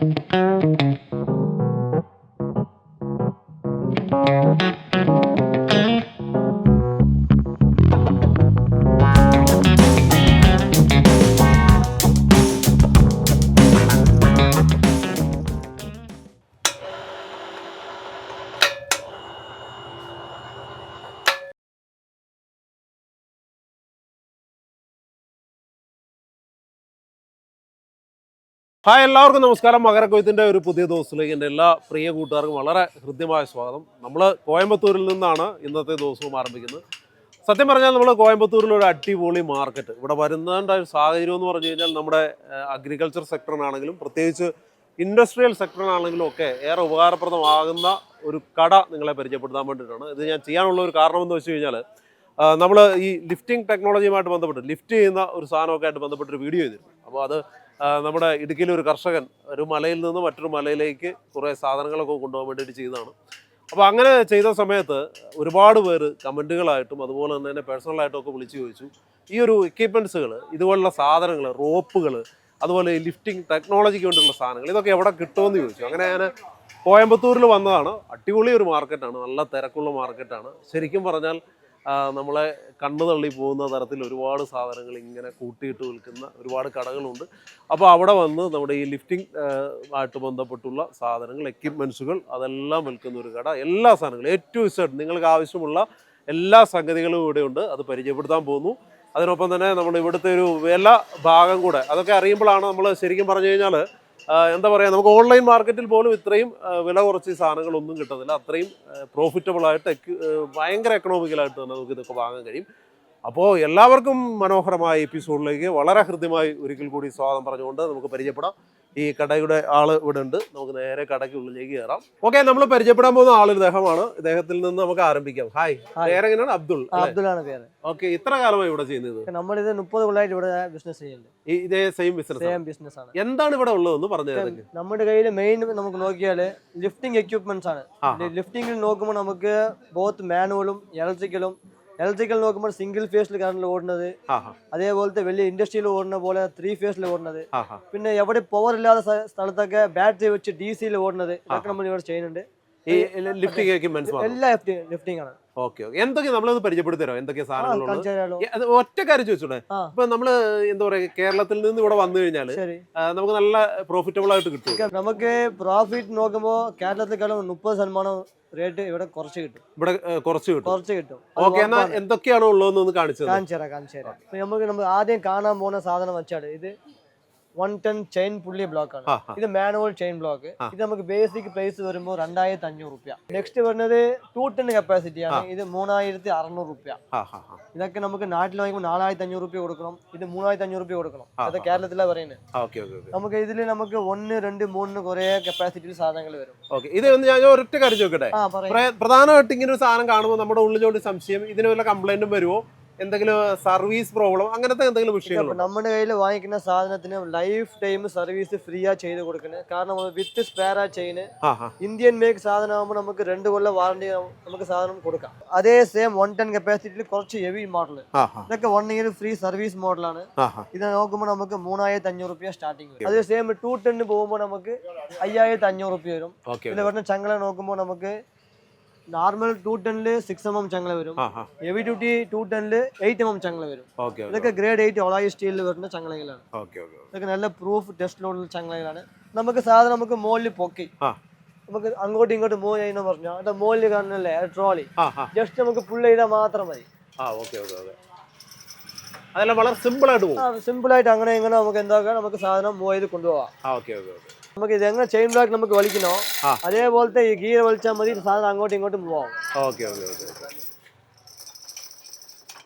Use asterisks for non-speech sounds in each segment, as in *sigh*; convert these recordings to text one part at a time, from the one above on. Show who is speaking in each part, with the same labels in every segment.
Speaker 1: Mm-hmm. Hi എല്ലാവർക്കും നമസ്കാരം. മകരക്കൊയ്ത്തിന്റെ ഒരു പുതിയ ദിവസത്തിലേക്ക് എന്റെ എല്ലാ പ്രിയ കൂട്ടുകാർക്കും വളരെ ഹൃദ്യമായ സ്വാഗതം. നമ്മൾ കോയമ്പത്തൂരിൽ നിന്നാണ് ഇന്നത്തെ ദിവസവും ആരംഭിക്കുന്നത്. സത്യം പറഞ്ഞാൽ നമ്മൾ കോയമ്പത്തൂരിൽ ഒരു അടിപൊളി മാർക്കറ്റ്. ഇവിടെ വരുന്നതിന്റെ ഒരു സാഹചര്യം എന്ന് പറഞ്ഞു കഴിഞ്ഞാൽ നമ്മുടെ അഗ്രികൾച്ചർ സെക്ടറിനാണെങ്കിലും പ്രത്യേകിച്ച് ഇൻഡസ്ട്രിയൽ സെക്ടറിനാണെങ്കിലും ഒക്കെ ഏറെ ഉപകാരപ്രദമാകുന്ന ഒരു കട നിങ്ങളെ പരിചയപ്പെടുത്താൻ വേണ്ടിയിട്ടാണ്. ഇത് ഞാൻ ചെയ്യാനുള്ള ഒരു കാരണം എന്ന് വെച്ച് കഴിഞ്ഞാൽ നമ്മൾ ഈ ലിഫ്റ്റിംഗ് ടെക്നോളജിയുമായിട്ട് ബന്ധപ്പെട്ട് ലിഫ്റ്റ് ചെയ്യുന്ന ഒരു സാധനമൊക്കെ ആയിട്ട് ബന്ധപ്പെട്ടൊരു വീഡിയോ ചെയ്തിരുന്നു. അപ്പോൾ അത് നമ്മുടെ ഇടുക്കിയിലെ ഒരു കർഷകൻ ഒരു മലയിൽ നിന്ന് മറ്റൊരു മലയിലേക്ക് കുറേ സാധനങ്ങളൊക്കെ കൊണ്ടുപോകാൻ വേണ്ടിയിട്ട് ചെയ്തതാണ്. അപ്പോൾ അങ്ങനെ ചെയ്ത സമയത്ത് ഒരുപാട് പേര് കമന്റുകളായിട്ടും അതുപോലെ തന്നെ എന്നെ പേഴ്സണലായിട്ടും ഒക്കെ വിളിച്ചു ചോദിച്ചു. ഈ ഒരു എക്യുപ്മെന്റ്സുകൾ ഇതുപോലുള്ള സാധനങ്ങൾ റോപ്പുകൾ അതുപോലെ ലിഫ്റ്റിംഗ് ടെക്നോളജിക്ക് വേണ്ടിയുള്ള സാധനങ്ങൾ ഇതൊക്കെ എവിടെ കിട്ടുമെന്ന് ചോദിച്ചു. അങ്ങനെ ഞാൻ കോയമ്പത്തൂരിൽ വന്നതാണ്. അടിപൊളി ഒരു മാർക്കറ്റാണ് നല്ല തിരക്കുള്ള മാർക്കറ്റാണ് ശരിക്കും പറഞ്ഞാൽ നമ്മളെ കണ്ണു തള്ളി പോകുന്ന തരത്തിൽ ഒരുപാട് സാധനങ്ങൾ ഇങ്ങനെ കൂട്ടിയിട്ട് വിൽക്കുന്ന ഒരുപാട് കടകളുണ്ട്. അപ്പോൾ അവിടെ വന്ന് നമ്മുടെ ഈ ലിഫ്റ്റിംഗ് ആയിട്ട് ബന്ധപ്പെട്ടുള്ള സാധനങ്ങൾ എക്യുപ്മെൻസുകൾ അതെല്ലാം വിൽക്കുന്ന ഒരു കട. എല്ലാ സാധനങ്ങളും എ ടു സെഡ് നിങ്ങൾക്ക് ആവശ്യമുള്ള എല്ലാ സംഗതികളും ഇവിടെയുണ്ട് അത് പരിചയപ്പെടുത്താൻ പോകുന്നു. അതിനൊപ്പം തന്നെ നമ്മൾ ഇവിടുത്തെ ഒരു വില ഭാഗം കൂടെ അതൊക്കെ അറിയുമ്പോഴാണ് നമ്മൾ ശരിക്കും പറഞ്ഞു കഴിഞ്ഞാൽ എന്താ പറയുക നമുക്ക് ഓൺലൈൻ മാർക്കറ്റിൽ പോലും ഇത്രയും വില കുറച്ച് സാധനങ്ങളൊന്നും കിട്ടത്തില്ല. അത്രയും പ്രോഫിറ്റബിൾ ആയിട്ട് ഭയങ്കര എക്കണോമിക്കലായിട്ട് തന്നെ നമുക്ക് ഇതൊക്കെ വാങ്ങാൻ കഴിയും. അപ്പോൾ എല്ലാവർക്കും മനോഹരമായ എപ്പിസോഡിലേക്ക് വളരെ ഹൃദ്യമായി ഒരിക്കൽ കൂടി സ്വാഗതം പറഞ്ഞുകൊണ്ട് നമുക്ക് പരിചയപ്പെടാം. ഈ കടയുടെ ആൾ ഇവിടെ ഉണ്ട് നമുക്ക് നേരെ കടയ്ക്ക് ഉള്ളിലേക്ക് കയറാം. ഓക്കെ നമ്മൾ പരിചയപ്പെടാൻ പോകുന്ന ആൾ ഇദ്ദേഹമാണ്. ഇദ്ദേഹത്തിൽ നിന്ന് നമുക്ക് ആരംഭിക്കാം. ഹായ്. പേരെങ്ങനെയാണ്? അബ്ദുൾ
Speaker 2: അബ്ദുളാണ് പേര്.
Speaker 1: ഓക്കെ ഇത്ര കാലമായി ഇവിടെ ചെയ്യുന്നത്?
Speaker 2: നമ്മളിത് മുപ്പത് കൊല്ലമായിട്ട് ഇവിടെ ബിസിനസ് ചെയ്യുന്നുണ്ട്.
Speaker 1: ഇതേ സെയിം ബിസിനസ്
Speaker 2: സെയിം ബിസിനസ് ആണ്.
Speaker 1: എന്താണ് ഇവിടെ ഉള്ളതെന്ന് പറഞ്ഞു
Speaker 2: നമ്മുടെ കയ്യിൽ മെയിൻ നമുക്ക് നോക്കിയാൽ ലിഫ്റ്റിംഗ് എക്യുപ്മെന്റ്സ് ആണ്. ലിഫ്റ്റിംഗിൽ നോക്കുമ്പോൾ നമുക്ക് ബോത്ത് മാനുവലും ഇലക്ട്രിക്കലും ഇലക്ട്രിക്കൽ നോക്കുമ്പോൾ സിംഗിൾ ഫേസിൽ കറണ്ടിൽ ഓടുന്നത്. അതേപോലത്തെ വലിയ ഇൻഡസ്ട്രിയിൽ ഓടുന്ന പോലെ ത്രീ ഫേസിൽ ഓടുന്നത്. പിന്നെ എവിടെ പവർ ഇല്ലാത്ത സ്ഥലത്തൊക്കെ ബാറ്ററി വെച്ച് ഡി സിയിൽ ഓടുന്നത്. ഇതൊക്കെ നമ്മൾ ഇവിടെ ചെയ്യുന്നുണ്ട്. എല്ലാ ലിഫ്റ്റിംഗ് ആണ്.
Speaker 1: Okay okay. എന്തൊക്കെ നമ്മളത് പരിചയപ്പെടുത്തി തരാം എന്തൊക്കെ
Speaker 2: സാധനങ്ങളുണ്ട്?
Speaker 1: സാധനങ്ങളുള്ളത്
Speaker 2: കാണിച്ചു
Speaker 1: ഒറ്റ കാര്യം
Speaker 2: ചോദിച്ചോളെ
Speaker 1: ഇപ്പൊ നമ്മൾ എന്താ പറയാ കേരളത്തിൽ നിന്ന് ഇവിടെ വന്നു കഴിഞ്ഞാൽ നമുക്ക് നല്ല പ്രോഫിറ്റബിൾ ആയിട്ട് കിട്ടും.
Speaker 2: നമുക്ക് പ്രോഫിറ്റ് നോക്കുമ്പോ കേരളത്തെക്കാളും മുപ്പത് ശതമാനം റേറ്റ് ഇവിടെ കുറച്ച് കിട്ടും.
Speaker 1: ഇവിടെ കുറച്ച് കിട്ടും.
Speaker 2: കുറച്ച് കിട്ടും.
Speaker 1: ഓക്കെ എന്നാ എന്തൊക്കെയാണ് ഉള്ളതെന്ന് ഒന്ന്
Speaker 2: കാണിച്ചു തരാം കാണിച്ചു തരാം നമുക്ക് നമ്മൾ ആദ്യം കാണാൻ പോകുന്ന സാധനം വെച്ചാൽ ഇത് one ton chain pulley block ആണ്. ഇത് മാനുവൽ ചെയിൻ ബ്ലോക്ക് ഇത് നമുക്ക് ബേസിക് പ്രൈസ് വരുമ്പോൾ രണ്ടായിരത്തി അഞ്ഞൂറ് റുപ്യ. നെക്സ്റ്റ് വരുന്നത് ടു ടെൻ കപ്പാസിറ്റി ആണ്. ഇത് മൂന്നായിരത്തി അറുന്നൂറ് റുപ്യ. ഇതൊക്കെ നമുക്ക് നാട്ടിൽ വാങ്ങിക്കുമ്പോൾ നാലായിരത്തി അഞ്ഞൂറ് റുപ്യ കൊടുക്കണം. ഇത് മൂവായിരത്തി അഞ്ഞൂറ് റുപ്യ കൊടുക്കണം. അത്. കേരളത്തിലാണ് പറയുന്നത് നമുക്ക് ഇതിൽ നമുക്ക് ഒന്ന് രണ്ട് മൂന്ന് കുറേ കപ്പാസിറ്റിയിൽ സാധനങ്ങൾ വരും.
Speaker 1: ഇത് ഞാൻ ഒരൊറ്റ കാര്യം ചോദിക്കട്ടെ? പ്ര- പ്രധാനമായിട്ട് ഇങ്ങനെ ഒരു സാധനം കാണുമ്പോൾ നമ്മുടെ ഉള്ളിലോട്ട് സംശയം ഇതിന് വല്ല കംപ്ലൈന്റും വരുമോ? എന്തെങ്കിലും സർവീസ് പ്രോബ്ലം അങ്ങനത്തെ എന്തെങ്കിലും വിഷയങ്ങളോ?
Speaker 2: നമ്മുടെ കയ്യിൽ വാങ്ങിക്കുന്ന സാധനത്തിന് ലൈഫ് ടൈം സർവീസ് ഫ്രീ ആ ചെയ്ത് കൊടുക്കുന്നത് കാരണം വിത്ത് സ്പെയർ ആ ചെയിന് ഇന്ത്യൻ മേക്ക് സാധനമാകുമ്പോൾ നമുക്ക് രണ്ട് കൊല്ലം വാറണ്ടി നമുക്ക് സാധനം കൊടുക്കാം. അതേ സെയിം വൺ ടെൻ കപ്പാസിറ്റിയിൽ കുറച്ച് ഹെവി മോഡൽ ഇതൊക്കെ വൺ ഇയർ ഫ്രീ സർവീസ് മോഡലാണ് ഇത് നോക്കുമ്പോൾ നമുക്ക് മൂന്നായിരത്തി അഞ്ഞൂറ് റുപ്യ സ്റ്റാർട്ടിങ് വരും. അതേ സെയിം ടു ടെന്ന് പോകുമ്പോൾ നമുക്ക് അയ്യായിരത്തി അഞ്ഞൂറ് റുപ്യ വരും. ഇതിൽ വരുന്ന ചങ്ങള നോക്കുമ്പോൾ നമുക്ക് നോർമൽ ടു ടെനിൽ സിക്സ് എം എം ചങ്ങള വരും. ഹെവി ഡ്യൂട്ടി ടു ടെനിൽ എയ്റ്റ് എം എം ചങ്ങള വരും. ഇതൊക്കെ ഗ്രേഡ് എയ്റ്റ് ഒളായി സ്റ്റീലിൽ വരുന്ന
Speaker 1: ചങ്ങലകളാണ്.
Speaker 2: ഇതൊക്കെ നല്ല പ്രൂഫ് ടെസ്റ്റ് ലോഡിൽ ചങ്ങലകളാണ്. നമുക്ക് സാധനം നമുക്ക് മുകളിൽ പൊക്കി. നമുക്ക് അങ്ങോട്ടും ഇങ്ങോട്ടും മൂവ് ചെയ്യുന്ന പറഞ്ഞു അവിടെ മുകളിൽ കാണുന്നല്ലേ ട്രോളി ജസ്റ്റ് നമുക്ക് പുള്ള് ചെയ്താൽ മാത്രം മതി.
Speaker 1: അതെല്ലാം വളരെ സിമ്പിൾ ആയിട്ട് പോകും.
Speaker 2: സിമ്പിൾ ആയിട്ട് അങ്ങനെ ഇങ്ങനെ നമുക്ക് എന്താക്കാം? നമുക്ക് സാധനം മൂവ് ചെയ്ത് കൊണ്ടുപോകാം
Speaker 1: ഓക്കെ ഓക്കെ ഓക്കെ.
Speaker 2: നമുക്ക് ഇത് എങ്ങനെ ചെയിൻ ബ്ലോക്ക് നമുക്ക് വലിക്കണോ. അതേപോലത്തെ ഈ ഗിയർ വലിച്ചാൽ മതി സാധനം അങ്ങോട്ടും ഇങ്ങോട്ടും പോവാം.
Speaker 1: ഓക്കെ ഓക്കെ ഓക്കെ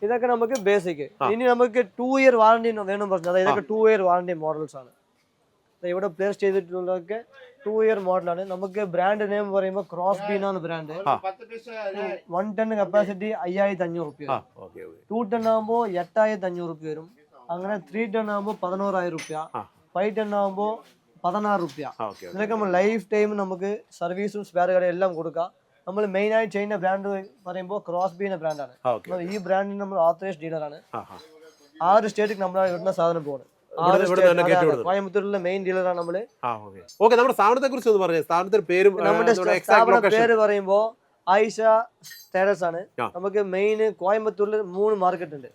Speaker 2: ഇതൊക്കെ നമുക്ക് ബേസിക് ഇനി നമുക്ക് ടു ഇയർ വാറണ്ടി വേണം പറഞ്ഞു അതായത് ഇതൊക്കെ ടു ഇയർ വാറണ്ടി മോഡൽസ് ആണ്. ഇവിടെ പ്ലേസ് ചെയ്തിട്ടുള്ളതൊക്കെ ടു ഇയർ മോഡലാണ് നമുക്ക് ബ്രാൻഡ് നെയിം പറയുമ്പോൾ ക്രോസ് ബീനാണ് ബ്രാൻഡ്. വൺ ടെൻ കപ്പാസിറ്റി അയ്യായിരത്തി അഞ്ഞൂറ് റുപ്യ ടു ടെൻ ആകുമ്പോൾ എട്ടായിരത്തി അഞ്ഞൂറ് റുപ്യ വരും. അങ്ങനെ ത്രീ ടെൻ ആകുമ്പോൾ പതിനോറായിരം റുപ്യ. ഫൈവ് ടെൻ ആകുമ്പോൾ പതിനാറ് റുപ്യ. ഇതിനൊക്കെ നമ്മൾ ലൈഫ് ടൈം നമുക്ക് സർവീസും സ്പെയർ കടയും എല്ലാം കൊടുക്കാം. നമ്മൾ മെയിൻ ആയി ചെയ്യുന്ന ബ്രാൻഡ് പറയുമ്പോൾ ക്രോസ് ബീന ബ്രാൻഡാണ് ഈ ബ്രാൻഡിന് നമ്മൾ ഓത്തറൈസ് ഡീലറാണ്
Speaker 1: ആ
Speaker 2: ഒരു സ്റ്റേറ്റിൽ നമ്മൾ ഇടുന്ന സാധനം
Speaker 1: വിടുന്നത്
Speaker 2: കോയമ്പത്തൂരിലെ മെയിൻ ഡീലറാണ് നമ്മൾ.
Speaker 1: ആ ഓക്കെ. ഓക്കെ നമ്മുടെ സ്ഥാപനത്തെ കുറിച്ച് ഒന്ന് പറഞ്ഞു. സ്ഥാപനത്തിന്റെ പേരും
Speaker 2: നമ്മുടെ സ്ഥാപന പറയുമ്പോ ആയിഷ ടേഡേഴ്സ് ആണ്. നമുക്ക് മെയിൻ കോയമ്പത്തൂരിൽ മൂന്ന് മാർക്കറ്റ് ഉണ്ട്.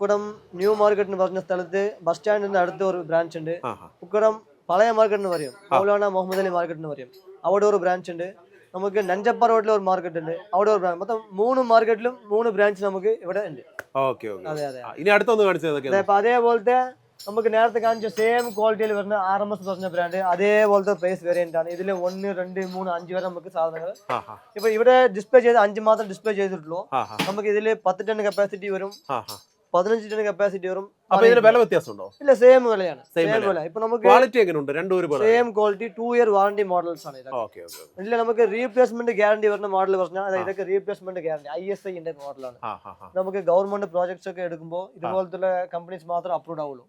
Speaker 2: കുടം ന്യൂ മാർക്കറ്റ് എന്ന് പറഞ്ഞ സ്ഥലത്ത് ബസ് സ്റ്റാൻഡിന്റെ അടുത്ത് ഒരു ബ്രാഞ്ച് ഉണ്ട്. കുക്കടം പഴയ മാർക്കറ്റ് എന്ന് പറയും. മൗലാന മുഹമ്മദ് അലി മാർക്കറ്റ് എന്ന് പറയും. അവിടെ ഒരു ബ്രാഞ്ച് ഉണ്ട്. നമുക്ക് നഞ്ചപ്പ റോഡിൽ ഒരു മാർക്കറ്റ് ഉണ്ട്. അവിടെ ഒരു ബ്രാഞ്ച് മൊത്തം മൂന്ന് മാർക്കറ്റിലും മൂന്ന് ബ്രാഞ്ച് നമുക്ക് ഇവിടെ ഉണ്ട്.
Speaker 1: Okay okay.
Speaker 2: അതെ അതെ.
Speaker 1: ഇനി അടുത്തൊന്ന് കാണിച്ചത്
Speaker 2: അപ്പൊ അതേപോലത്തെ നമുക്ക് നേരത്തെ കാണിച്ച സെയിം ക്വാളിറ്റിയിൽ വരുന്ന ആർ എം എസ് പറഞ്ഞ ബ്രാൻഡ് അതേപോലത്തെ പ്രൈസ് വേരിയന്റ് ആണ്. ഇതിൽ ഒന്ന് രണ്ട് മൂന്ന് അഞ്ച് വരെ നമുക്ക് സാധനങ്ങൾ ഇപ്പൊ ഇവിടെ ഡിസ്പ്ലേ ചെയ്ത് അഞ്ച് മാത്രം ഡിസ്പ്ലേ ചെയ്തിട്ടുള്ളൂ. നമുക്ക് ഇതിൽ പത്ത് ടൺ കപ്പാസിറ്റി വരും. പതിനഞ്ച് ടൺ കപ്പാസിറ്റി വരും.
Speaker 1: അപ്പൊ ഇതിന് വില വ്യത്യാസമുണ്ടോ?
Speaker 2: ഇല്ല സെയിം വിലയാണ്. സെയിം
Speaker 1: വില.
Speaker 2: ഇപ്പൊ നമുക്ക്
Speaker 1: ക്വാളിറ്റി എങ്ങനെയുണ്ട് രണ്ടും
Speaker 2: same quality two year warranty models ആണ് ഇതൊക്കെ. ഇതിൽ നമുക്ക് റീപ്ലേസ്മെന്റ് ഗ്യാരണ്ടി വരുന്ന മോഡൽ പറഞ്ഞാൽ ഇതൊക്കെ റീപ്ലേസ്മെന്റ് ഗ്യാരണ്ടി ഐ എസ് ഐന്റെ മോഡലാണ് നമുക്ക് ഗവൺമെന്റ് പ്രോജക്ട്സ് ഒക്കെ എടുക്കുമ്പോൾ ഇതുപോലത്തെ കമ്പനീസ് മാത്രം അപ്രൂവ് ആവുള്ളൂ.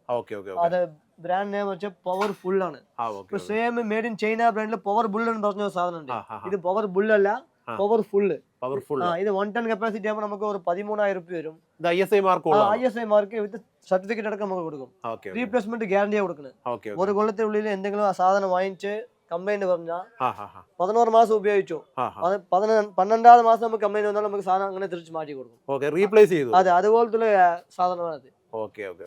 Speaker 2: അത് ബ്രാൻഡ് നെയിം വെച്ചാൽ പവർഫുൾ ആണ്.
Speaker 1: ആ
Speaker 2: ഇപ്പൊ
Speaker 1: okay
Speaker 2: same made in China ബ്രാൻഡിൽ പവർ ബുൾ എന്ന് പറഞ്ഞ സാധനം ഉണ്ട് ഇത് പവർ ബുൾ അല്ല
Speaker 1: ആ.
Speaker 2: പവർ ഫുള്ള്
Speaker 1: പവർഫുൾ
Speaker 2: ഇത് വൺ ടൺ കപ്പാസിറ്റി ആകുമ്പോൾ നമുക്ക് ഒരു പതിമൂന്നായിരം രൂപ വരും.
Speaker 1: I S I mark
Speaker 2: I S I mark with certificate അടക്കം നമുക്ക് കൊടുക്കും. റീപ്ലേസ്മെന്റ് ഗ്യാരണ്ടിയാണ് കൊടുക്കുന്നത് ഒരു കൊല്ലത്തിനുള്ളിൽ എന്തെങ്കിലും ആ സാധനം വാങ്ങിച്ച് കംപ്ലൈന്റ് പറഞ്ഞാൽ പതിനോറ് മാസം ഉപയോഗിച്ചു. പന്ത്രണ്ടാമത് മാസം നമുക്ക് കംപ്ലൈന്റ് വന്നാൽ നമുക്ക് സാധനം അങ്ങനെ തിരിച്ച് മാറ്റി കൊടുക്കും.
Speaker 1: റീപ്ലേസ് ചെയ്തു.
Speaker 2: അതെ അതുപോലത്തെ സാധനമാണ് അത്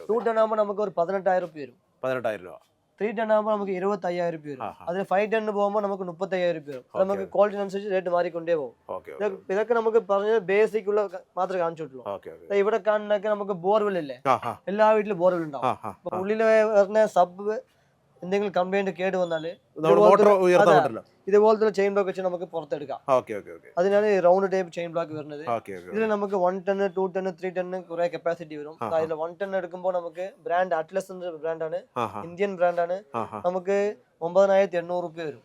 Speaker 1: ഓക്കെ
Speaker 2: ടൺ ആകുമ്പോൾ നമുക്ക് ഒരു പതിനെട്ടായിരം രൂപ വരും.
Speaker 1: പതിനെട്ടായിരം രൂപ.
Speaker 2: ത്രീ ടൺ ആകുമ്പോൾ നമുക്ക് ഇരുപത്തി അയ്യായിരം രൂപ വരും
Speaker 1: ആഹാ.
Speaker 2: അതിൽ ഫൈവ് ടൺ പോകുമ്പോൾ നമുക്ക് മുപ്പത്തി അയ്യായിരം രൂപ വരും അത് നമുക്ക് ക്വാളിറ്റി അനുസരിച്ച് റേറ്റ് മാറിക്കൊണ്ടേ പോകും
Speaker 1: ഓക്കെ
Speaker 2: ഇതൊക്കെ ഇതൊക്കെ നമുക്ക് പറഞ്ഞ ബേസിക് ഉള്ള ക- മാത്രമേ കാണിച്ചിട്ടുള്ളൂ
Speaker 1: ഓക്കെ ഓക്കെ
Speaker 2: ദേ ഇവിടെ കാണുന്നൊക്കെ നമുക്ക് ബോർവെൽ ഇല്ലേ
Speaker 1: ആ ആ
Speaker 2: എല്ലാ വീട്ടിലും ബോർവെൽ ഉണ്ടാവും
Speaker 1: ആ ആ
Speaker 2: അപ്പൊ ഉള്ളിൽ വരുന്ന സബ് എന്തെങ്കിലും കംപ്ലൈന്റ് കേട്
Speaker 1: വന്നാൽ
Speaker 2: ഇതുപോലത്തെ ചെയിൻ ബ്ലോക്ക് വെച്ച് നമുക്ക് പുറത്തെടുക്കാം. അതിനാണ് ഈ റൗണ്ട് ടൈപ്പ് ചെയിൻ ബ്ലോക്ക് വരുന്നത്. ഇതിൽ നമുക്ക് one ton two ton three ton കുറെ കപ്പാസിറ്റി വരും. അതിൽ വൺ ടൺ എടുക്കുമ്പോൾ നമുക്ക് ബ്രാൻഡ് അറ്റ്ലസ് എന്ന ബ്രാൻഡാണ് ഇന്ത്യൻ ബ്രാൻഡാണ് നമുക്ക് ഒമ്പതിനായിരത്തി എണ്ണൂറ് റുപ്യ വരും.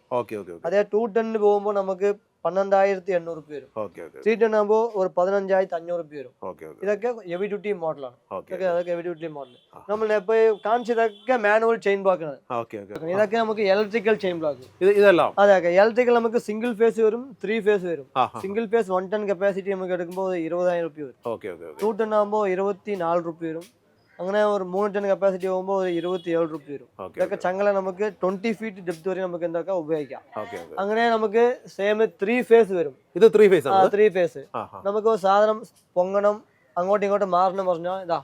Speaker 2: അതേ ടു ടണ്ണിന് പോകുമ്പോൾ നമുക്ക് പന്ത്രണ്ടായിരത്തി എണ്ണൂറ് റുപ്യ വരും
Speaker 1: ഓക്കെ ഓക്കെ
Speaker 2: ത്രീ ടൺ ആകുമ്പോൾ ഒരു പതിനഞ്ചായിരത്തി അഞ്ഞൂറ് റുപ്യ വരും
Speaker 1: ഓക്കെ ഓക്കെ
Speaker 2: ഇതൊക്കെ ഹെവി ഡ്യൂട്ടി മോഡലാണ്
Speaker 1: ഓക്കെ
Speaker 2: ഇതൊക്കെ അതൊക്കെ ഹെവി ഡ്യൂട്ടി മോഡൽ നമ്മൾ ഇപ്പോൾ കാണിച്ചതൊക്കെ മാനുവൽ ചെയിൻ ബ്ലോക്ക് ആണ്
Speaker 1: ഓക്കെ ഓക്കെ
Speaker 2: ഇതൊക്കെ നമുക്ക് ഇലക്ട്രിക്കൽ ചെയിൻ ബ്ലോക്ക്
Speaker 1: ഇത് ഇതെല്ലാം
Speaker 2: അതെ ഓക്കെ ഇലക്ട്രിക്കൽ നമുക്ക് സിംഗിൾ ഫേസ് വരും ത്രീ ഫേസ് വരും
Speaker 1: ആ ആ
Speaker 2: single phase one ton capacity നമുക്ക് എടുക്കുമ്പോൾ ഇരുപതായിരം റുപ്യ വരും
Speaker 1: okay okay okay
Speaker 2: two ton ആകുമ്പോൾ ഇരുപത്തി നാല് റുപ്യ വരും അങ്ങനെ ഒരു മൂന്ന് ടൺ കപ്പാസിറ്റി ആകുമ്പോൾ ഒരു ഇരുപത്തി ഏഴ് റുപ്യ വരും ഇതൊക്കെ ചങ്ങല നമുക്ക് ട്വന്റി ഫീറ്റ് ഡെപ്ത് വരെ നമുക്ക് എന്തൊക്കെ ഉപയോഗിക്കാം. അങ്ങനെ നമുക്ക് സെയിം ത്രീ ഫേസ് വരും.
Speaker 1: ഇത് ത്രീ ഫേസ്
Speaker 2: ആ ത്രീ ഫേസ് നമുക്ക് സാധനം പൊങ്ങണം അങ്ങോട്ടും ഇങ്ങോട്ടും മാറണം പറഞ്ഞാൽ ഇതാ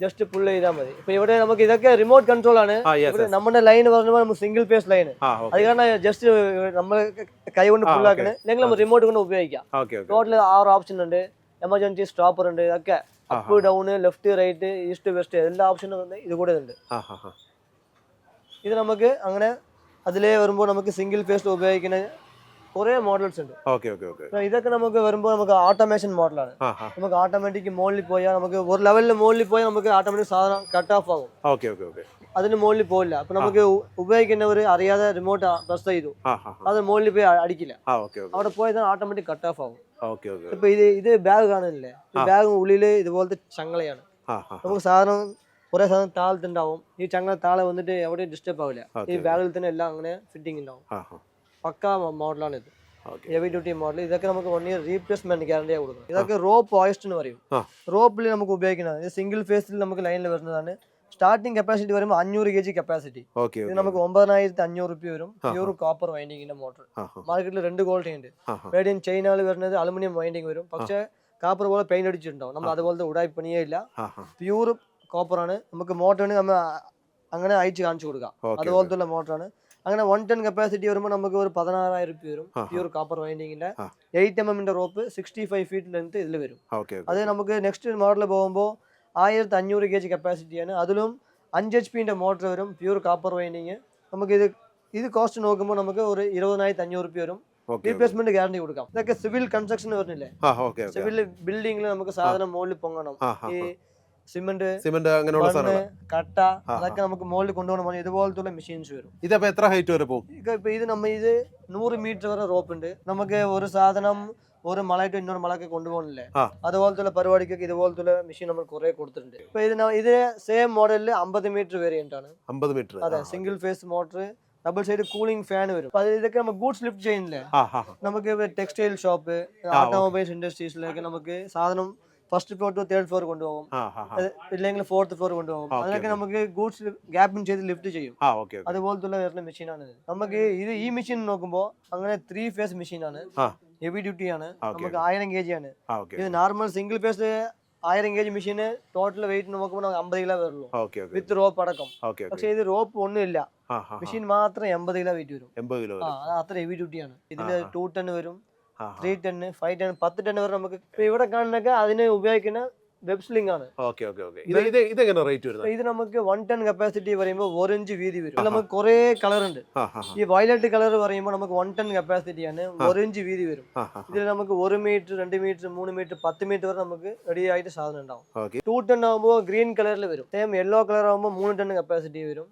Speaker 2: ജസ്റ്റ് പുള്ള് ചെയ്താൽ മതി. ഇപ്പൊ ഇവിടെ നമുക്ക് ഇതൊക്കെ റിമോട്ട് കൺട്രോൾ ആണ്. ഇവിടെ നമ്മുടെ ലൈൻ പറഞ്ഞപ്പോൾ നമുക്ക് സിംഗിൾ ഫേസ് ലൈൻ അത് കാരണം ജസ്റ്റ് നമ്മൾ കൈ കൊണ്ട് പുള്ളാക്കണേ അല്ലെങ്കിൽ നമ്മൾ റിമോട്ട് കൊണ്ട് ഉപയോഗിക്കാം. ടോട്ടൽ ആറ് ഓപ്ഷൻ ഉണ്ട്. എമർജൻസി സ്റ്റോപ്പർ ഉണ്ട്. ഇതൊക്കെ up down left right east west എല്ലാ ഓപ്ഷനും ഇത് കൂടെ ഉണ്ട്. ഇത് നമുക്ക് അങ്ങനെ അതിലേ വരുമ്പോൾ നമുക്ക് സിംഗിൾ ഫേസ് ഉപയോഗിക്കുന്ന കുറെ മോഡൽസ് ഉണ്ട്. ഇതൊക്കെ നമുക്ക് വരുമ്പോൾ നമുക്ക് ഓട്ടോമേഷൻ മോഡലാണ് നമുക്ക് ഓട്ടോമാറ്റിക് മുകളിൽ പോയാൽ നമുക്ക് ഒരു ലെവലിൽ മുകളിൽ പോയാൽ നമുക്ക് ഓട്ടോമാറ്റിക് സാധനം കട്ട് ഓഫ് ആകും അതിന് മുകളിൽ പോകില്ല അപ്പൊ നമുക്ക് ഉപയോഗിക്കുന്നവർ അറിയാതെ റിമോട്ട് പ്രസ് ചെയ്തു. അത് മുകളിൽ പോയി അടിക്കില്ല. അവിടെ പോയത് ഓട്ടോമാറ്റിക് കട്ട് ഓഫ് ആകും ഇപ്പൊ ഇത് ഇത് ബാഗ് കാണുന്നില്ലേ? ബാഗ് ഉള്ളിൽ ഇതുപോലത്തെ ചങ്ങളയാണ് നമുക്ക് സാധനം കുറെ സാധനം താളത്തുണ്ടാവും ഈ ചങ്ങള താളെ വന്നിട്ട് എവിടെയും ഡിസ്റ്റർബ് ആവില്ല. ഈ. ബാഗിൽ തന്നെ എല്ലാം അങ്ങനെ ഫിറ്റിംഗ് ഉണ്ടാവും. പക്ക മോഡലാണ് ഇത് ഹെവി ഡ്യൂട്ടി മോഡൽ ഇതൊക്കെ നമുക്ക് വൺ ഇയർ റീപ്ലേസ്മെന്റ് ഗ്യാരണ്ടിയാണ് കൊടുക്കുന്നത്. ഇതൊക്കെ റോപ്പ് ഓയിസ്റ്റ് എന്ന് പറയും. റോപ്പിൽ നമുക്ക് ഉപയോഗിക്കുന്നത്. സിംഗിൾ ഫേസിൽ നമുക്ക് ലൈനിൽ വരുന്നതാണ്. സ്റ്റാർട്ടിംഗ് കപ്പാസിറ്റി വരുമ്പോൾ അഞ്ഞൂറ് കെ ജി കപ്പാസിറ്റി ഇത് നമുക്ക് ഒമ്പതിനായിരത്തി അഞ്ഞൂറ് റുപ്യ വരും. പ്യൂർ കോപ്പർ വൈൻഡിങ്ങിന്റെ മോട്ടർ മാർക്കറ്റിൽ രണ്ട് ക്വാളിറ്റി ഉണ്ട്.
Speaker 1: മേഡിയൻ
Speaker 2: മേഡ് ഇൻ ചൈനയിൽ വരുന്നത് അലുമിനിയം വൈൻഡിങ് വരും. പക്ഷേ കാപ്പർ പോലെ പെയിന്റ് അടിച്ചിട്ടുണ്ടാവും. നമ്മൾ അതുപോലത്തെ ഉടായി പണിയേ ഇല്ല പ്യൂർ കോപ്പർ കോപ്പറാണ് നമുക്ക് മോട്ടറിന് നമ്മൾ അങ്ങനെ അയച്ച് കാണിച്ചു കൊടുക്കാം. അതുപോലത്തെ മോട്ടറാണ് അങ്ങനെ വൺ ടെൻ കപ്പാസിറ്റി വരുമ്പോൾ നമുക്ക് ഒരു പതിനാറായിരം രൂപ വരും. പ്യൂർ കാപ്പർ വൈൻഡിങ്ങിന്റെ. എയ്റ്റ് എം എമ്മിന്റെ rope sixty five feet length ഇതിൽ വരും. അത് നമുക്ക് നെക്സ്റ്റ് മോഡൽ പോകുമ്പോൾ ആയിരത്തി അഞ്ഞൂറ് കെ ജി കപ്പാസിറ്റിയാണ് അതിലും അഞ്ച് എച്ച് പിന്റെ മോട്ടർ വരും പ്യൂർ കാപ്പർ വൈൻഡിങ് നമുക്ക് ഇത് ഇത് കോസ്റ്റ് നോക്കുമ്പോൾ നമുക്ക് ഒരു ഇരുപതിനായിരത്തി അഞ്ഞൂറ് രൂപ വരും റീപ്ലേസ്മെന്റ് ഗ്യാരണ്ടി കൊടുക്കാം. ഇതൊക്കെ സിവിൽ കൺസ്ട്രക്ഷൻ വരുന്നില്ലേ? സിവിൽ ബിൽഡിംഗിൽ നമുക്ക് സാധനം മുകളിൽ പൊങ്ങണം. ഈ സിമെന്റ്
Speaker 1: സിമെന്റ് അങ്ങനെയുള്ള
Speaker 2: കട്ട അതൊക്കെ നമുക്ക് മുകളിൽ കൊണ്ടുപോകണം. പറഞ്ഞാൽ ഇതുപോലത്തെ മെഷീൻസ് വരും.
Speaker 1: ഇതപ്പോ എത്ര ഹൈറ്റ് വരെ പോകും?
Speaker 2: ഇത് നമ്മ ഇത് നൂറ് മീറ്റർ വരെ റോപ്പ് ഉണ്ട്. നമുക്ക് ഒരു സാധനം ഒരു മലയിട്ട് ഇന്നൊരു മലക്ക് കൊണ്ടുപോകണില്ലേ. അതുപോലത്തെ പരിപാടിക്കൊക്കെ ഇതുപോലത്തെ മെഷീൻ നമ്മൾ കുറെ കൊടുത്തിട്ടുണ്ട്. ഇപ്പൊ ഇതിന് ഇത് സെയിം മോഡലിൽ അമ്പത് മീറ്റർ വേരിയന്റ് ആണ്.
Speaker 1: അമ്പത് മീറ്റർ
Speaker 2: അതെ single phase motor double side cooling fan വരും. അപ്പൊ ഇതൊക്കെ നമ്മൾ ഗൂഡ്സ് ലിഫ്റ്റ് ചെയ്യുന്നില്ലേ? നമുക്ക് ടെക്സ്റ്റൈൽ ഷോപ്പ് ഓട്ടോമൊബൈൽസ് ഇൻഡസ്ട്രീസിലൊക്കെ നമുക്ക് സാധനം first floor two third floor കൊണ്ടുപോകും. ഇല്ലെങ്കിൽ ഫോർത്ത് ഫ്ലോർ കൊണ്ടുപോകും. അതിനൊക്കെ. നമുക്ക് ഗൂഡ്സ് ഗ്യാപ്പും ചെയ്ത് ലിഫ്റ്റ് ചെയ്യും. അതുപോലത്തുള്ള വരുന്ന മെഷീനാണ് നമുക്ക് ഇത് ഈ മെഷീൻ നോക്കുമ്പോൾ അങ്ങനെ ത്രീ ഫേസ് മെഷീനാണ്. ഹെവി ഡ്യൂട്ടി ആണ്. നമുക്ക് ആയിരം കെ ജി ആണ് ഇത് നോർമൽ സിംഗിൾ ഫേസ് ആയിരം കെ ജി മെഷീന് ടോട്ടൽ വെയിറ്റ് നോക്കുമ്പോൾ നമുക്ക് അമ്പത് കിലോ വരുള്ളൂ വിത്ത് റോപ്പ് അടക്കം. പക്ഷെ ഇത് റോപ്പ് ഒന്നുമില്ല
Speaker 1: ഇല്ല.
Speaker 2: മെഷീൻ മാത്രം എൺപത് കിലോ വെയിറ്റ് വരും.
Speaker 1: എൺപത് കിലോ
Speaker 2: അത്ര ഹെവി ഡ്യൂട്ടിയാണ്
Speaker 1: ഇതിന്.
Speaker 2: ടു ടെൻ വരും. ത്രീ ടെൻ ഫൈവ് ടെൻ പത്ത് ടെൻ വരെ നമുക്ക് ഇവിടെ കാണുന്നൊക്കെ അതിന് ഉപയോഗിക്കുന്ന വെബ് സ്ലിംഗ് ആണ്
Speaker 1: ഓക്കെ ഓക്കെ ഓക്കെ ഇത് ഇത് ഇതെങ്ങനെ റേറ്റ് വരുന്നത്
Speaker 2: അപ്പൊ ഇത് നമുക്ക് വൺ ടെൻ കപ്പാസിറ്റി പറയുമ്പോൾ ഒരു ഇഞ്ച് വീതി വരും ഇതിൽ നമുക്ക് കുറേ കളർ ഉണ്ട്
Speaker 1: ആ ഹാ ഹാ
Speaker 2: ഈ വയലറ്റ് കളർ പറയുമ്പോൾ നമുക്ക് വൺ ടെൻ കപ്പാസിറ്റി ആണ് ഒരു ഇഞ്ച് വീതി വരും
Speaker 1: ആ ഹാ
Speaker 2: ഇതിൽ നമുക്ക് ഒരു മീറ്റർ രണ്ട് മീറ്റർ മൂന്ന് മീറ്റർ പത്ത് മീറ്റർ വരെ നമുക്ക് റെഡി ആയിട്ട് സാധനം ഉണ്ടാവും.
Speaker 1: ഓക്കെ
Speaker 2: ടു ടെൻ ആകുമ്പോൾ ഗ്രീൻ കളറിൽ വരും. സെയിം യെല്ലോ കളർ ആകുമ്പോൾ മൂന്ന് ടെൻ കപ്പാസിറ്റി വരും.